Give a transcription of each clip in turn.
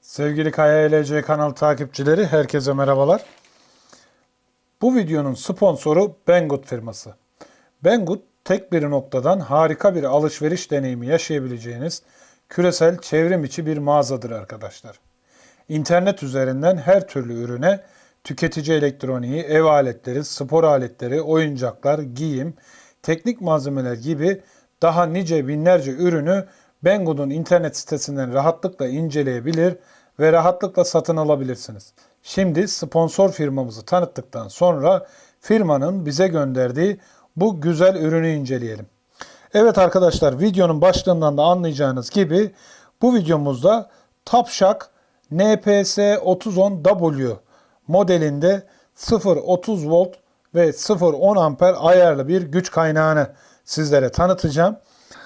Sevgili Kaya LC kanal takipçileri herkese merhabalar. Bu videonun sponsoru Banggood firması. Banggood tek bir noktadan harika bir alışveriş deneyimi yaşayabileceğiniz küresel çevrim içi bir mağazadır arkadaşlar. İnternet üzerinden her türlü ürüne tüketici elektroniği, ev aletleri, spor aletleri, oyuncaklar, giyim, teknik malzemeler gibi daha nice binlerce ürünü Banggood'un internet sitesinden rahatlıkla inceleyebilir ve rahatlıkla satın alabilirsiniz. Şimdi sponsor firmamızı tanıttıktan sonra firmanın bize gönderdiği bu güzel ürünü inceleyelim. Evet arkadaşlar videonun başlığından da anlayacağınız gibi bu videomuzda Topshock NPS 3010W modelinde 0.30 volt ve 0.10 amper ayarlı bir güç kaynağını sizlere tanıtacağım.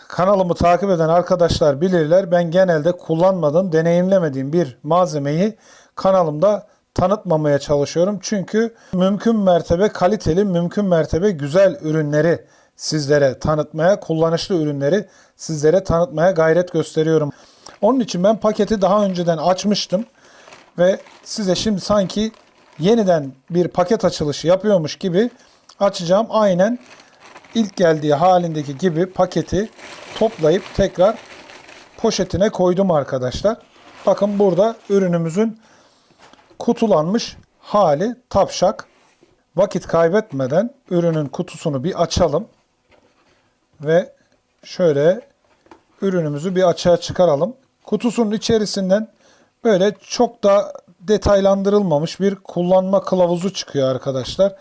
Kanalımı takip eden arkadaşlar bilirler ben genelde kullanmadığım, deneyimlemediğim bir malzemeyi kanalımda tanıtmamaya çalışıyorum. Çünkü mümkün mertebe kaliteli, mümkün mertebe güzel ürünleri sizlere tanıtmaya, kullanışlı ürünleri sizlere tanıtmaya gayret gösteriyorum. Onun için ben paketi daha önceden açmıştım ve size şimdi sanki yeniden bir paket açılışı yapıyormuş gibi açacağım. Aynen ilk geldiği halindeki gibi paketi toplayıp tekrar poşetine koydum arkadaşlar. Bakın burada ürünümüzün kutulanmış hali tapşak. Vakit kaybetmeden ürünün kutusunu bir açalım. Ve şöyle ürünümüzü bir açığa çıkaralım. Kutusunun içerisinden böyle çok da detaylandırılmamış bir kullanma kılavuzu çıkıyor arkadaşlar.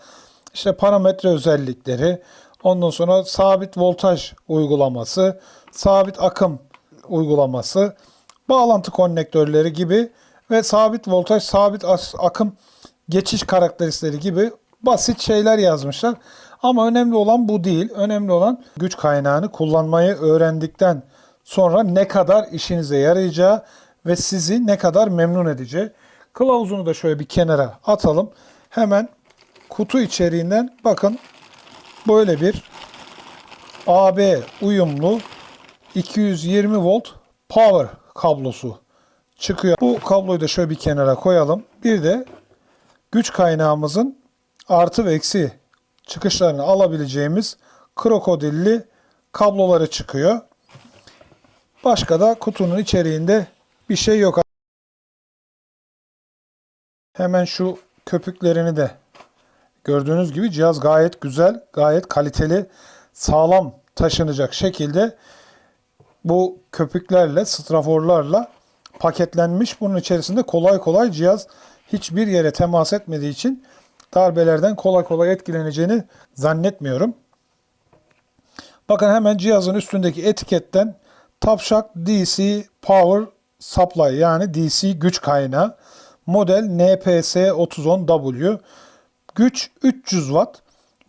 İşte parametre özellikleri, ondan sonra sabit voltaj uygulaması, sabit akım uygulaması, bağlantı konnektörleri gibi ve sabit voltaj, sabit akım geçiş karakteristikleri gibi basit şeyler yazmışlar. Ama önemli olan bu değil. Önemli olan güç kaynağını kullanmayı öğrendikten sonra ne kadar işinize yarayacağı ve sizi ne kadar memnun edeceği. Kılavuzunu da şöyle bir kenara atalım. Hemen kutu içeriğinden bakın böyle bir AB uyumlu 220 volt power kablosu çıkıyor. Bu kabloyu da şöyle bir kenara koyalım. Bir de güç kaynağımızın artı ve eksi çıkışlarını alabileceğimiz krokodilli kabloları çıkıyor. Başka da kutunun içeriğinde bir şey yok. Hemen şu köpüklerini de gördüğünüz gibi cihaz gayet güzel, gayet kaliteli, sağlam taşınacak şekilde bu köpüklerle, straforlarla paketlenmiş. Bunun içerisinde kolay kolay cihaz hiçbir yere temas etmediği için darbelerden kolay kolay etkileneceğini zannetmiyorum. Bakın hemen cihazın üstündeki etiketten Topshock DC Power Supply yani DC güç kaynağı model NPS 3010W güç 300 watt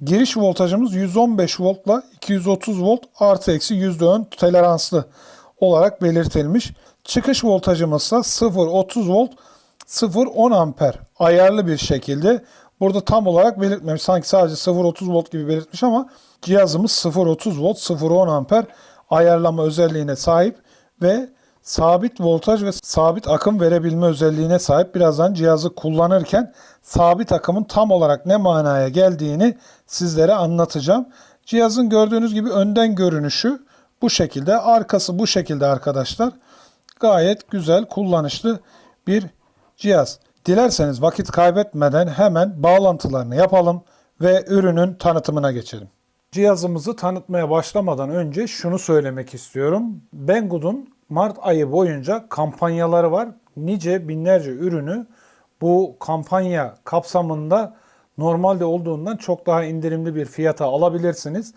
giriş voltajımız 115 voltla 230 volt artı eksi %10 toleranslı olarak belirtilmiş. Çıkış voltajımız ise 0.30 volt 0.10 amper ayarlı bir şekilde burada tam olarak belirtmemiş. Sanki sadece 0.30 volt gibi belirtmiş ama cihazımız 0.30 volt 0.10 amper ayarlama özelliğine sahip ve sabit voltaj ve sabit akım verebilme özelliğine sahip. Birazdan cihazı kullanırken sabit akımın tam olarak ne manaya geldiğini sizlere anlatacağım. Cihazın gördüğünüz gibi önden görünüşü bu şekilde, arkası bu şekilde arkadaşlar. Gayet güzel, kullanışlı bir cihaz. Dilerseniz vakit kaybetmeden hemen bağlantılarını yapalım ve ürünün tanıtımına geçelim. Cihazımızı tanıtmaya başlamadan önce şunu söylemek istiyorum. Banggood'un Mart ayı boyunca kampanyaları var. Nice binlerce ürünü bu kampanya kapsamında normalde olduğundan çok daha indirimli bir fiyata alabilirsiniz.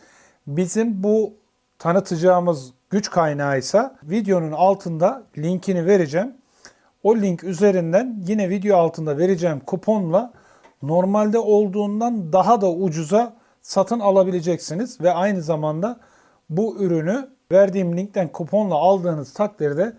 Bizim bu tanıtacağımız güç kaynağı ise videonun altında linkini vereceğim. O link üzerinden yine video altında vereceğim kuponla normalde olduğundan daha da ucuza satın alabileceksiniz ve aynı zamanda bu ürünü verdiğim linkten kuponla aldığınız takdirde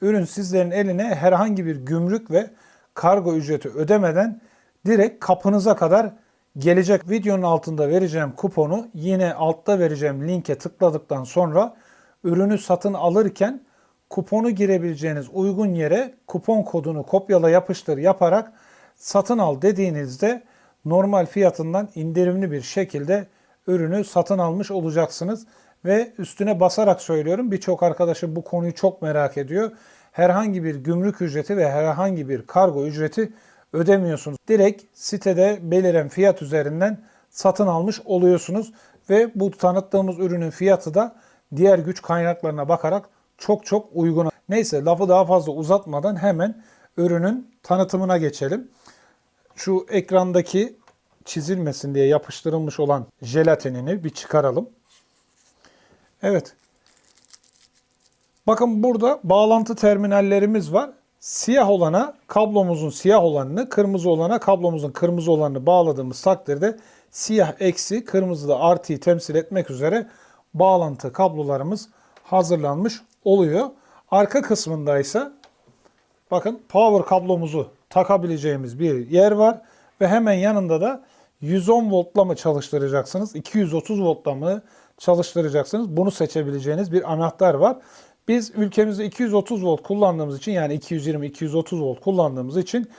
ürün sizlerin eline herhangi bir gümrük ve kargo ücreti ödemeden direkt kapınıza kadar gelecek videonun altında vereceğim kuponu yine altta vereceğim linke tıkladıktan sonra ürünü satın alırken kuponu girebileceğiniz uygun yere kupon kodunu kopyala yapıştır yaparak satın al dediğinizde normal fiyatından indirimli bir şekilde ürünü satın almış olacaksınız. Ve üstüne basarak söylüyorum birçok arkadaşım bu konuyu çok merak ediyor. Herhangi bir gümrük ücreti ve herhangi bir kargo ücreti ödemiyorsunuz. Direkt sitede beliren fiyat üzerinden satın almış oluyorsunuz. Ve bu tanıttığımız ürünün fiyatı da diğer güç kaynaklarına bakarak çok çok uygun. Neyse lafı daha fazla uzatmadan hemen ürünün tanıtımına geçelim. Şu ekrandaki çizilmesin diye yapıştırılmış olan jelatinini bir çıkaralım. Evet. Bakın burada bağlantı terminallerimiz var. Siyah olana kablomuzun siyah olanını, kırmızı olana kablomuzun kırmızı olanını bağladığımız takdirde siyah eksi, kırmızı da artıyı temsil etmek üzere bağlantı kablolarımız hazırlanmış oluyor. Arka kısmında ise bakın power kablomuzu takabileceğimiz bir yer var ve hemen yanında da 110 voltla mı çalıştıracaksınız, 230 voltla mı çalıştıracaksınız? Bunu seçebileceğiniz bir anahtar var. Biz ülkemizde 230 volt kullandığımız için yani 220-230 volt kullandığımız için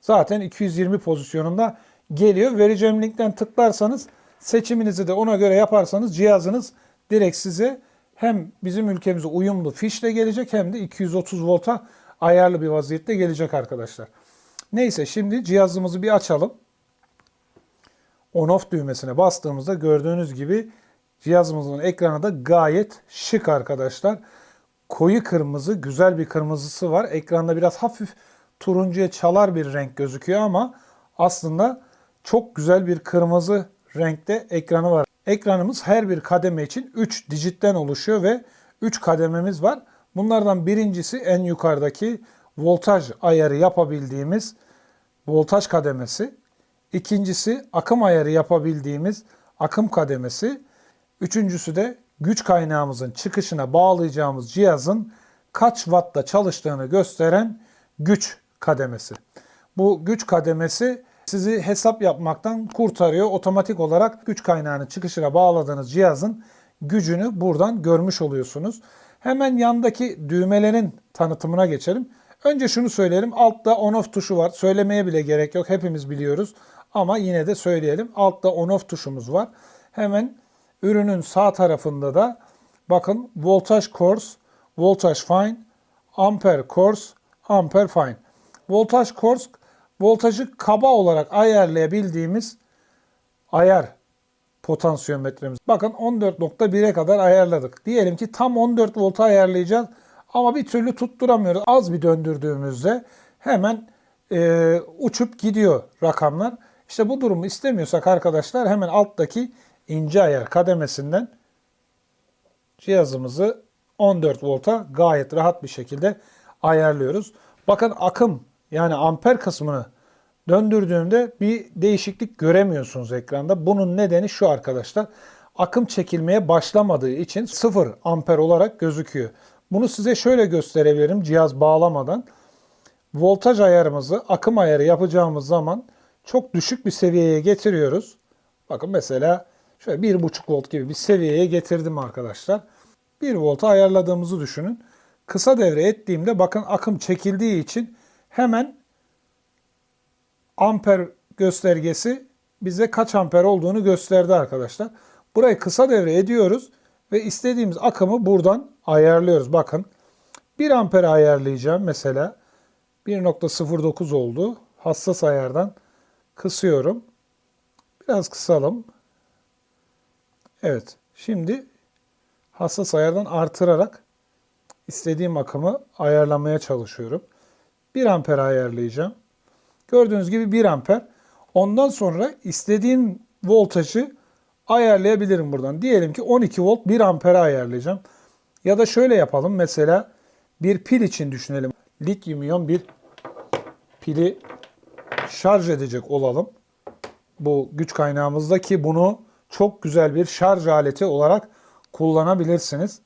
zaten 220 pozisyonunda geliyor. Vereceğim linkten tıklarsanız seçiminizi de ona göre yaparsanız cihazınız direkt size hem bizim ülkemize uyumlu fişle gelecek hem de 230 volta ayarlı bir vaziyette gelecek arkadaşlar. Neyse şimdi cihazımızı bir açalım. On off düğmesine bastığımızda gördüğünüz gibi cihazımızın ekranı da gayet şık arkadaşlar. Koyu kırmızı, güzel bir kırmızısı var. Ekranda biraz hafif turuncuya çalar bir renk gözüküyor ama aslında çok güzel bir kırmızı renkte ekranı var. Ekranımız her bir kademe için 3 dijitten oluşuyor ve 3 kadememiz var. Bunlardan birincisi en yukarıdaki voltaj ayarı yapabildiğimiz voltaj kademesi. İkincisi akım ayarı yapabildiğimiz akım kademesi. Üçüncüsü de güç kaynağımızın çıkışına bağlayacağımız cihazın kaç wattta çalıştığını gösteren güç kademesi. Bu güç kademesi sizi hesap yapmaktan kurtarıyor. Otomatik olarak güç kaynağını çıkışına bağladığınız cihazın gücünü buradan görmüş oluyorsunuz. Hemen yandaki düğmelerin tanıtımına geçelim. Önce şunu söyleyelim. Altta on off tuşu var. Söylemeye bile gerek yok. Hepimiz biliyoruz. Ama yine de söyleyelim. Altta on off tuşumuz var. Hemen ürünün sağ tarafında da bakın voltage course, voltage fine, ampere course, ampere fine. Voltage course voltajı kaba olarak ayarlayabildiğimiz ayar potansiyometremiz. Bakın 14.1'e kadar ayarladık. Diyelim ki tam 14 volta ayarlayacağız ama bir türlü tutturamıyoruz. Az bir döndürdüğümüzde hemen e, uçup gidiyor rakamlar. İşte bu durumu istemiyorsak arkadaşlar hemen alttaki ince ayar kademesinden cihazımızı 14 volta gayet rahat bir şekilde ayarlıyoruz. Bakın akım yani amper kısmını döndürdüğümde bir değişiklik göremiyorsunuz ekranda. Bunun nedeni şu arkadaşlar. Akım çekilmeye başlamadığı için 0 amper olarak gözüküyor. Bunu size şöyle gösterebilirim cihaz bağlamadan. Voltaj ayarımızı akım ayarı yapacağımız zaman çok düşük bir seviyeye getiriyoruz. Bakın mesela şöyle 1.5 volt gibi bir seviyeye getirdim arkadaşlar. 1 volta ayarladığımızı düşünün. Kısa devre ettiğimde bakın akım çekildiği için hemen amper göstergesi bize kaç amper olduğunu gösterdi arkadaşlar. Burayı kısa devre ediyoruz ve istediğimiz akımı buradan ayarlıyoruz. Bakın 1 amper ayarlayacağım mesela. 1.09 oldu. Hassas ayardan kısıyorum. Biraz kısalım. Evet. Şimdi hassas ayardan artırarak istediğim akımı ayarlamaya çalışıyorum. 1 amper ayarlayacağım. Gördüğünüz gibi 1 amper. Ondan sonra istediğim voltajı ayarlayabilirim buradan. Diyelim ki 12 volt 1 ampere ayarlayacağım. Ya da şöyle yapalım. Mesela bir pil için düşünelim. Lityum iyon bir pili şarj edecek olalım. Bu güç kaynağımızda ki bunu çok güzel bir şarj aleti olarak kullanabilirsiniz.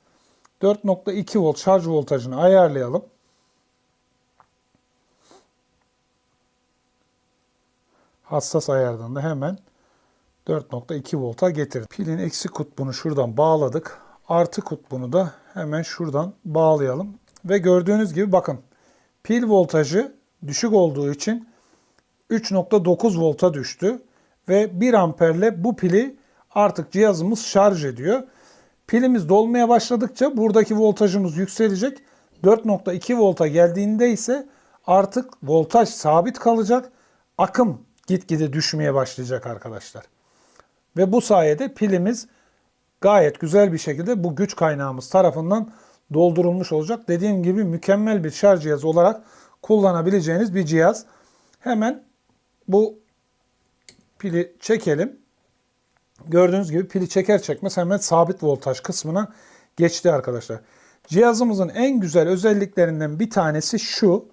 4.2 volt şarj voltajını ayarlayalım. Hassas ayardan da hemen 4.2 volta getirdi. Pilin eksi kutbunu şuradan bağladık. Artı kutbunu da hemen şuradan bağlayalım. Ve gördüğünüz gibi bakın pil voltajı düşük olduğu için 3.9 volta düştü. Ve 1 amperle bu pili artık cihazımız şarj ediyor. Pilimiz dolmaya başladıkça buradaki voltajımız yükselecek. 4.2 volta geldiğinde ise artık voltaj sabit kalacak. Akım gitgide düşmeye başlayacak arkadaşlar. Ve bu sayede pilimiz gayet güzel bir şekilde bu güç kaynağımız tarafından doldurulmuş olacak. Dediğim gibi mükemmel bir şarj cihazı olarak kullanabileceğiniz bir cihaz. Hemen bu pili çekelim. Gördüğünüz gibi pili çeker çekmez hemen sabit voltaj kısmına geçti arkadaşlar. Cihazımızın en güzel özelliklerinden bir tanesi şu.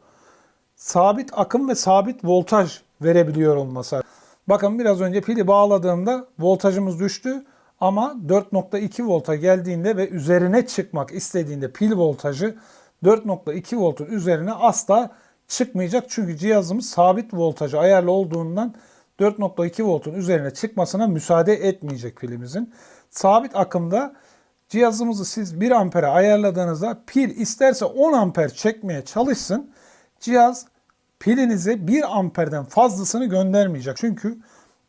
Sabit akım ve sabit voltaj verebiliyor olması. Bakın biraz önce pili bağladığımda voltajımız düştü ama 4.2 volta geldiğinde ve üzerine çıkmak istediğinde pil voltajı 4.2 voltun üzerine asla çıkmayacak. Çünkü cihazımız sabit voltajı ayarlı olduğundan 4.2 voltun üzerine çıkmasına müsaade etmeyecek pilimizin. Sabit akımda cihazımızı siz 1 ampere ayarladığınızda pil isterse 10 amper çekmeye çalışsın. Cihaz pilinize 1 amperden fazlasını göndermeyecek. Çünkü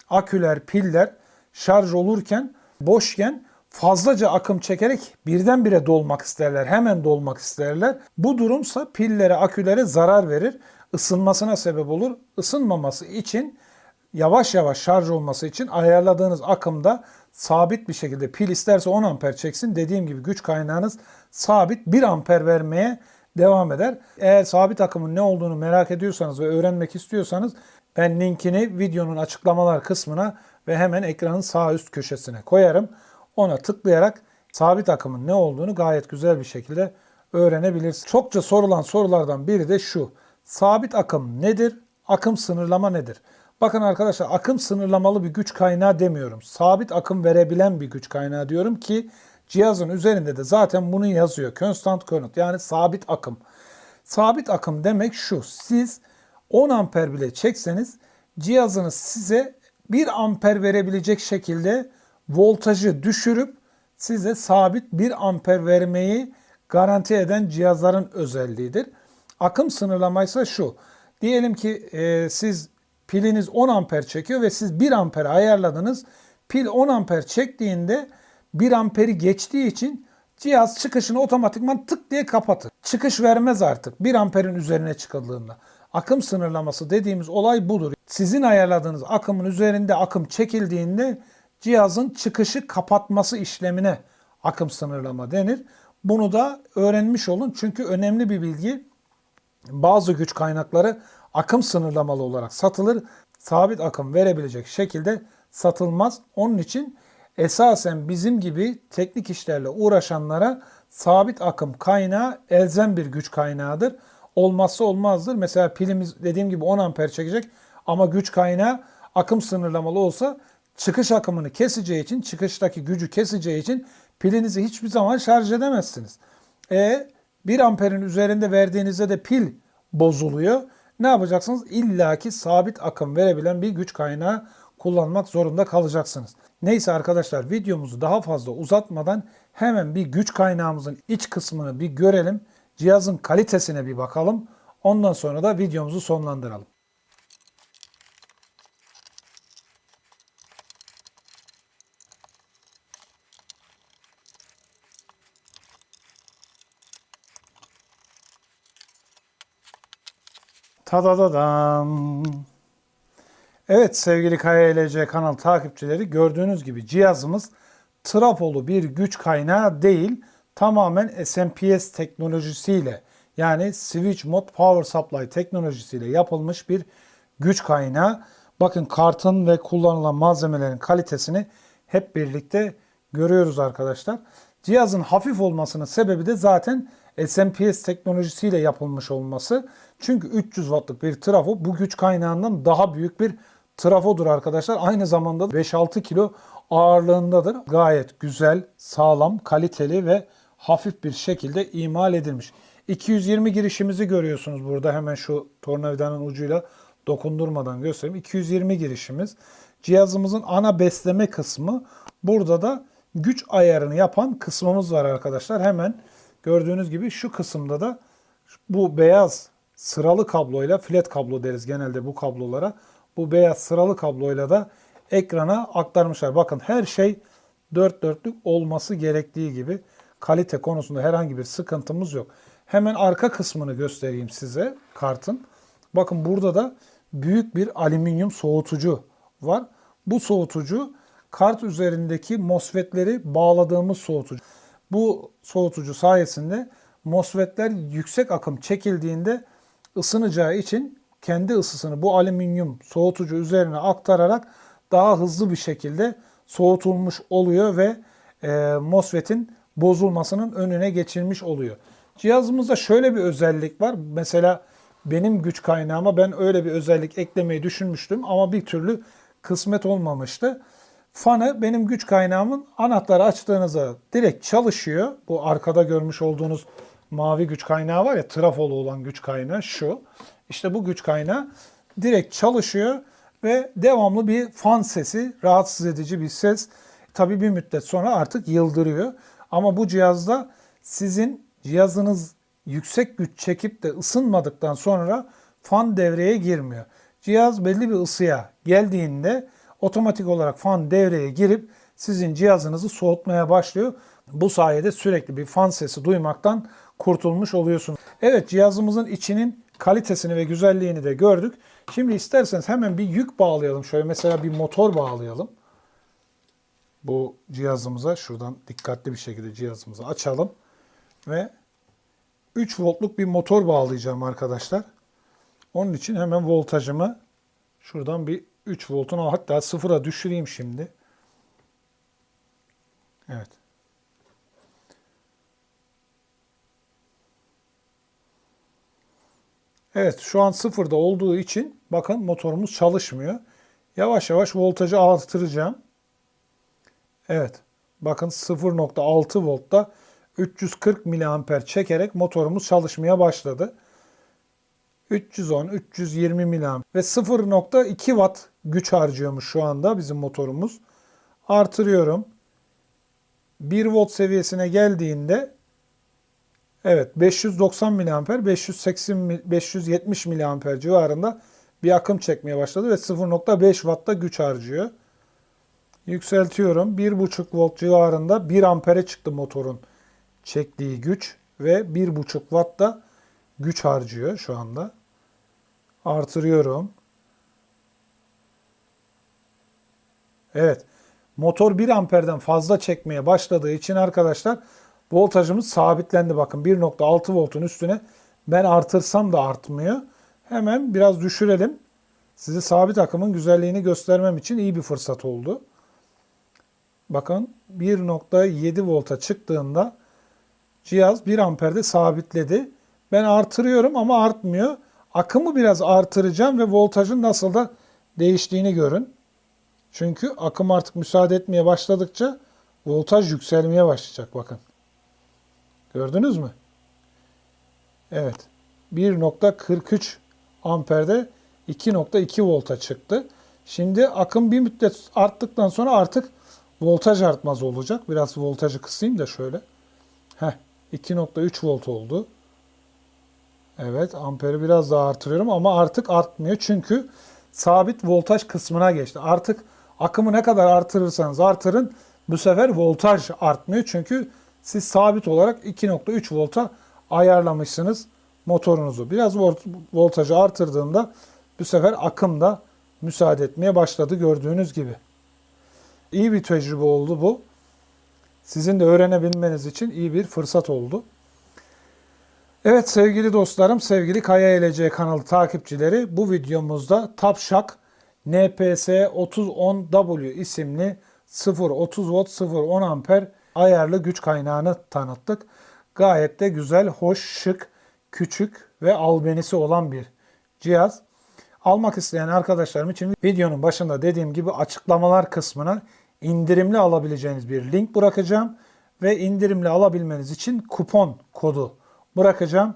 aküler, piller şarj olurken boşken fazlaca akım çekerek birdenbire dolmak isterler. Hemen dolmak isterler. Bu durumsa pillere, akülere zarar verir. ısınmasına sebep olur. Isınmaması için yavaş yavaş şarj olması için ayarladığınız akımda sabit bir şekilde pil isterse 10 amper çeksin. Dediğim gibi güç kaynağınız sabit 1 amper vermeye devam eder. Eğer sabit akımın ne olduğunu merak ediyorsanız ve öğrenmek istiyorsanız ben linkini videonun açıklamalar kısmına ve hemen ekranın sağ üst köşesine koyarım. Ona tıklayarak sabit akımın ne olduğunu gayet güzel bir şekilde öğrenebilirsiniz. Çokça sorulan sorulardan biri de şu. Sabit akım nedir? Akım sınırlama nedir? Bakın arkadaşlar akım sınırlamalı bir güç kaynağı demiyorum. Sabit akım verebilen bir güç kaynağı diyorum ki cihazın üzerinde de zaten bunu yazıyor. Constant current yani sabit akım. Sabit akım demek şu. Siz 10 amper bile çekseniz cihazınız size 1 amper verebilecek şekilde voltajı düşürüp size sabit 1 amper vermeyi garanti eden cihazların özelliğidir. Akım sınırlamaysa şu. Diyelim ki e, siz piliniz 10 amper çekiyor ve siz 1 amper ayarladınız. Pil 10 amper çektiğinde 1 amperi geçtiği için cihaz çıkışını otomatikman tık diye kapatır. Çıkış vermez artık 1 amperin üzerine çıkıldığında. Akım sınırlaması dediğimiz olay budur. Sizin ayarladığınız akımın üzerinde akım çekildiğinde cihazın çıkışı kapatması işlemine akım sınırlama denir. Bunu da öğrenmiş olun çünkü önemli bir bilgi. Bazı güç kaynakları akım sınırlamalı olarak satılır. Sabit akım verebilecek şekilde satılmaz. Onun için esasen bizim gibi teknik işlerle uğraşanlara sabit akım kaynağı elzem bir güç kaynağıdır. Olmazsa olmazdır. Mesela pilimiz dediğim gibi 10 amper çekecek ama güç kaynağı akım sınırlamalı olsa çıkış akımını keseceği için, çıkıştaki gücü keseceği için pilinizi hiçbir zaman şarj edemezsiniz. E 1 amperin üzerinde verdiğinizde de pil bozuluyor. Ne yapacaksınız? İlla ki sabit akım verebilen bir güç kaynağı kullanmak zorunda kalacaksınız. Neyse arkadaşlar videomuzu daha fazla uzatmadan hemen bir güç kaynağımızın iç kısmını bir görelim. Cihazın kalitesine bir bakalım. Ondan sonra da videomuzu sonlandıralım. Tadadadam. Evet sevgili KYLC kanal takipçileri gördüğünüz gibi cihazımız trafolu bir güç kaynağı değil tamamen SMPS teknolojisiyle yani Switch Mode Power Supply teknolojisiyle yapılmış bir güç kaynağı. Bakın kartın ve kullanılan malzemelerin kalitesini hep birlikte görüyoruz arkadaşlar. Cihazın hafif olmasının sebebi de zaten SMPS teknolojisiyle yapılmış olması. Çünkü 300 wattlık bir trafo bu güç kaynağından daha büyük bir trafodur arkadaşlar. Aynı zamanda 5-6 kilo ağırlığındadır. Gayet güzel, sağlam, kaliteli ve hafif bir şekilde imal edilmiş. 220 girişimizi görüyorsunuz burada hemen şu tornavidanın ucuyla dokundurmadan göstereyim. 220 girişimiz. cihazımızın ana besleme kısmı. Burada da güç ayarını yapan kısmımız var arkadaşlar. Hemen gördüğünüz gibi şu kısımda da bu beyaz sıralı kabloyla flat kablo deriz genelde bu kablolara. Bu beyaz sıralı kabloyla da ekrana aktarmışlar. Bakın her şey dört dörtlük olması gerektiği gibi kalite konusunda herhangi bir sıkıntımız yok. Hemen arka kısmını göstereyim size kartın. Bakın burada da büyük bir alüminyum soğutucu var. Bu soğutucu kart üzerindeki MOSFET'leri bağladığımız soğutucu. Bu soğutucu sayesinde MOSFET'ler yüksek akım çekildiğinde ısınacağı için kendi ısısını bu alüminyum soğutucu üzerine aktararak daha hızlı bir şekilde soğutulmuş oluyor ve e, MOSFET'in bozulmasının önüne geçilmiş oluyor. Cihazımızda şöyle bir özellik var. Mesela benim güç kaynağıma ben öyle bir özellik eklemeyi düşünmüştüm ama bir türlü kısmet olmamıştı. Fanı benim güç kaynağımın anahtarı açtığınızda direkt çalışıyor. Bu arkada görmüş olduğunuz mavi güç kaynağı var ya trafolu olan güç kaynağı şu. İşte bu güç kaynağı direkt çalışıyor ve devamlı bir fan sesi, rahatsız edici bir ses. Tabii bir müddet sonra artık yıldırıyor. Ama bu cihazda sizin cihazınız yüksek güç çekip de ısınmadıktan sonra fan devreye girmiyor. Cihaz belli bir ısıya geldiğinde otomatik olarak fan devreye girip sizin cihazınızı soğutmaya başlıyor. Bu sayede sürekli bir fan sesi duymaktan kurtulmuş oluyorsunuz. Evet cihazımızın içinin kalitesini ve güzelliğini de gördük. Şimdi isterseniz hemen bir yük bağlayalım. Şöyle mesela bir motor bağlayalım. Bu cihazımıza şuradan dikkatli bir şekilde cihazımızı açalım. Ve 3 voltluk bir motor bağlayacağım arkadaşlar. Onun için hemen voltajımı şuradan bir 3 voltuna hatta sıfıra düşüreyim şimdi. Evet. Evet şu an sıfırda olduğu için bakın motorumuz çalışmıyor. Yavaş yavaş voltajı artıracağım. Evet. Bakın 0.6 voltta 340 miliamper çekerek motorumuz çalışmaya başladı. 310, 320 miliamper ve 0.2 watt güç harcıyormuş şu anda bizim motorumuz. Artırıyorum. 1 volt seviyesine geldiğinde evet 590 miliamper 580 570 miliamper civarında bir akım çekmeye başladı ve 0.5 wattta güç harcıyor. Yükseltiyorum. 1.5 volt civarında 1 ampere çıktı motorun çektiği güç ve 1.5 watt da güç harcıyor şu anda. Artırıyorum. Evet. Motor 1 amperden fazla çekmeye başladığı için arkadaşlar voltajımız sabitlendi. Bakın 1.6 voltun üstüne ben artırsam da artmıyor. Hemen biraz düşürelim. Size sabit akımın güzelliğini göstermem için iyi bir fırsat oldu. Bakın 1.7 volta çıktığında cihaz 1 amperde sabitledi. Ben artırıyorum ama artmıyor. Akımı biraz artıracağım ve voltajın nasıl da değiştiğini görün. Çünkü akım artık müsaade etmeye başladıkça voltaj yükselmeye başlayacak bakın. Gördünüz mü? Evet. 1.43 amperde 2.2 volta çıktı. Şimdi akım bir müddet arttıktan sonra artık voltaj artmaz olacak. Biraz voltajı kısayım da şöyle. Heh, 2.3 volt oldu. Evet amperi biraz daha artırıyorum ama artık artmıyor. Çünkü sabit voltaj kısmına geçti. Artık akımı ne kadar artırırsanız artırın bu sefer voltaj artmıyor. Çünkü siz sabit olarak 2.3 volta ayarlamışsınız motorunuzu. Biraz voltajı artırdığımda bu sefer akım da müsaade etmeye başladı gördüğünüz gibi. İyi bir tecrübe oldu bu. Sizin de öğrenebilmeniz için iyi bir fırsat oldu. Evet sevgili dostlarım, sevgili Kaya LC kanalı takipçileri bu videomuzda Tapşak NPS 3010W isimli 0.30 volt 0.10 amper ayarlı güç kaynağını tanıttık. Gayet de güzel, hoş, şık, küçük ve albenisi olan bir cihaz. Almak isteyen arkadaşlarım için videonun başında dediğim gibi açıklamalar kısmına indirimli alabileceğiniz bir link bırakacağım ve indirimli alabilmeniz için kupon kodu bırakacağım.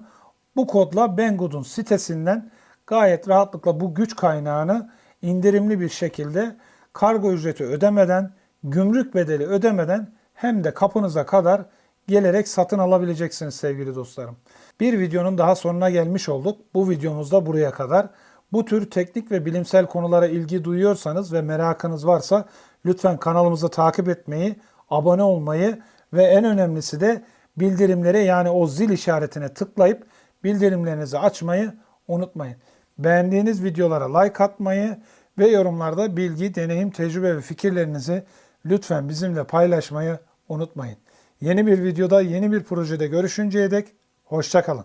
Bu kodla Banggood'un sitesinden gayet rahatlıkla bu güç kaynağını indirimli bir şekilde kargo ücreti ödemeden, gümrük bedeli ödemeden hem de kapınıza kadar gelerek satın alabileceksiniz sevgili dostlarım. Bir videonun daha sonuna gelmiş olduk. Bu videomuz da buraya kadar. Bu tür teknik ve bilimsel konulara ilgi duyuyorsanız ve merakınız varsa lütfen kanalımızı takip etmeyi, abone olmayı ve en önemlisi de bildirimlere yani o zil işaretine tıklayıp bildirimlerinizi açmayı unutmayın. Beğendiğiniz videolara like atmayı ve yorumlarda bilgi, deneyim, tecrübe ve fikirlerinizi lütfen bizimle paylaşmayı unutmayın. Yeni bir videoda, yeni bir projede görüşünceye dek hoşçakalın.